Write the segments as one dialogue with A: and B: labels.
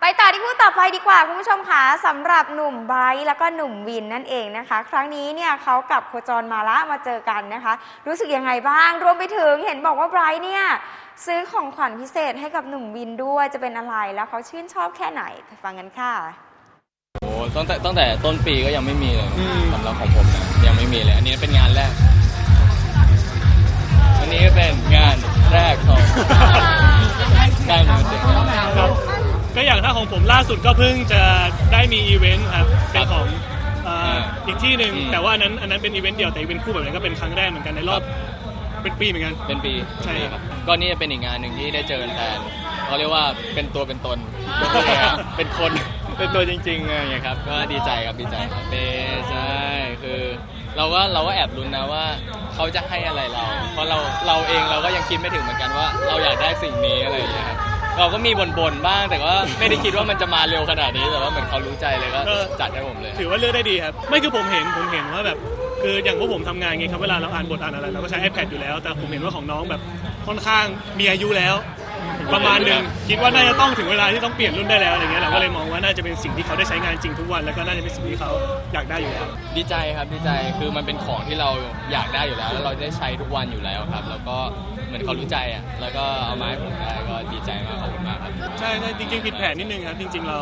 A: ไปต่อที่คู่ต่อไปดีกว่าคุณผู้ชมค่ะสำหรับหนุ่มไบรท์แล้วก็หนุ่มวินนั่นเองนะคะ ครั้งนี้เนี่ยเขากับโคจรมาละมาเจอกันนะคะ รู้สึกยังไงบ้าง รวมไปถึงเห็นบอกว่าไบรท์เนี่ยซื้อของขวัญพิเศษให้กับหนุ่มวินด้วยจะเป็นอะไรแล้วเขาชื่นชอบแค่ไหนไปฟังกันค่ะ
B: โอ้ตั้งแต่ตั้งแต่ต้นปีก็ยังไม่มีเลย
C: อืม
B: สำหรับของผมนะยังไม่มีเลย อันนี้เป็นงานแรก
C: ผมล่าสุดก็เพิ่งจะได้มีอีเวนต์ครับเป็นของเอ่ออีกที่หนึ่ง
B: อืม
C: แต่ว่าอันนั้นอันนั้นเป็นอีเวนต์เดี่ยวแต่อีเวนต์คู่แบบนี้ก็เป็นครั้งแรกเหมือนกันในรอบเป็นปีเหมือนกัน
B: เป็นปี
C: ใช่ครับ
B: ก็นี่เป็นอีกงานหนึ่งที่ได้เจอแฟนเขาเรียกว่าเป็นตัวเป็นตน เป็นคน เป็นตัวจริงๆอะไรอย่างเงี้ยครับ ก็ดีใจครับดีใจครับเป้ใช่คือเราก็เราก็แอบลุ้นนะว่าเขาจะให้อะไรเรา เพราะเราเราเองเราก็ยังคิดไม่ถึงเหมือนกันว่า เราอยากได้สิ่งนี้อะไรอย่างเงี้ยครับ เราก็มีบ่นๆบ้าง แต่ว่าไม่ได้คิดว่ามันจะมาเร็วขนาดนี้แต่ว่าเหมือนเขารู้ใจเลยก็จัดให้ผมเลย
C: ถือว่าเลือกได้ดีครับ ไม่คือผมเห็นผมเห็นว่าแบบ คืออย่างพวกผมทำงานไงครับเวลาเราอ่านบทอ่านอะไรเราก็ใช้ iPad อยู่แล้ว แต่ผมเห็นว่าของน้องแบบค่อนข้างมีอายุแล้ว ประมาณหนึ่งคิดว่าน่าจะต้องถึงเวลาที่ต้องเปลี่ยนรุ่นได้แล้วอะไรเงี้ยเราก็เลยมองว่าน่าจะเป็นสิ่งที่เขาได้ใช้งานจริงทุกวันแล้วก็น่าจะเป็นสิ่งที่เขาอยากได้อยู่แล้ว
B: ดีใจครับดีใจคือมันเป็นของที่เราอยากได้อยู่แล้ว แล้วเราได้ใช้ทุกวันอยู่แล้วครับ แล้วก็เหมือนเขารู้ใจอะแล้วก็เอามาให้ผมได้ก็ดีใจมาก
C: ใช่ใช่จริงๆผิดแผนนิดนึงครับจริง ๆเรา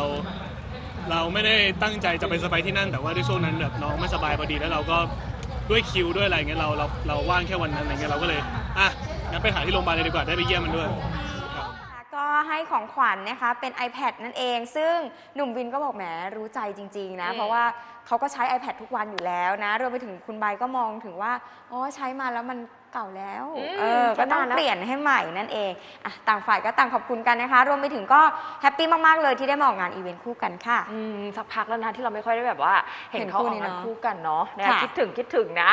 C: เราไม่ได้ตั้งใจจะไปสบายที่นั่น แต่ว่าด้วยช่วงนั้นแบบน้องไม่สบายพอดีแล้วเราก็ด้วยคิวด้วยอะไรเงี้ยเราเราเราว่างแค่วันนั้นอะไรเงี้ยเราก็เลยอะงั้นไปหาที่โรงพยาบาลเลยดีกว่าได้ไปเยี่ยมมันด้วย
A: ให้ของขวัญนะคะ เป็น iPad นั่นเอง ซึ่งหนุ่มวินก็บอกแหมรู้ใจจริง ๆ นะ
D: อืม
A: เพราะว่าเขาก็ใช้ iPad ทุกวันอยู่แล้วนะรวมไปถึงคุณใบก็มองถึงว่าอ๋อใช้มาแล้วมันเก่าแล้ว
D: อืม
A: เออก็ต้อง
D: ก็นานแล้ว
A: เปลี่ยนให้ใหม่นั่นเองอะต่างฝ่ายก็ต่างขอบคุณกันนะคะ รวมไปถึงก็แฮปปี้มากๆเลยที่ได้มาออกงานอีเวนต์คู่กันค่ะ
D: อืมสักพักแล้วนะที่เราไม่ค่อยได้แบบว่า เห็น
A: เห็น
D: เขา
A: คู่
D: ออก
A: นี้
D: งาน
A: เนอะ
D: คู่กันเนาะนะคะ
A: ค่ะ
D: คิดถึงคิดถึงนะ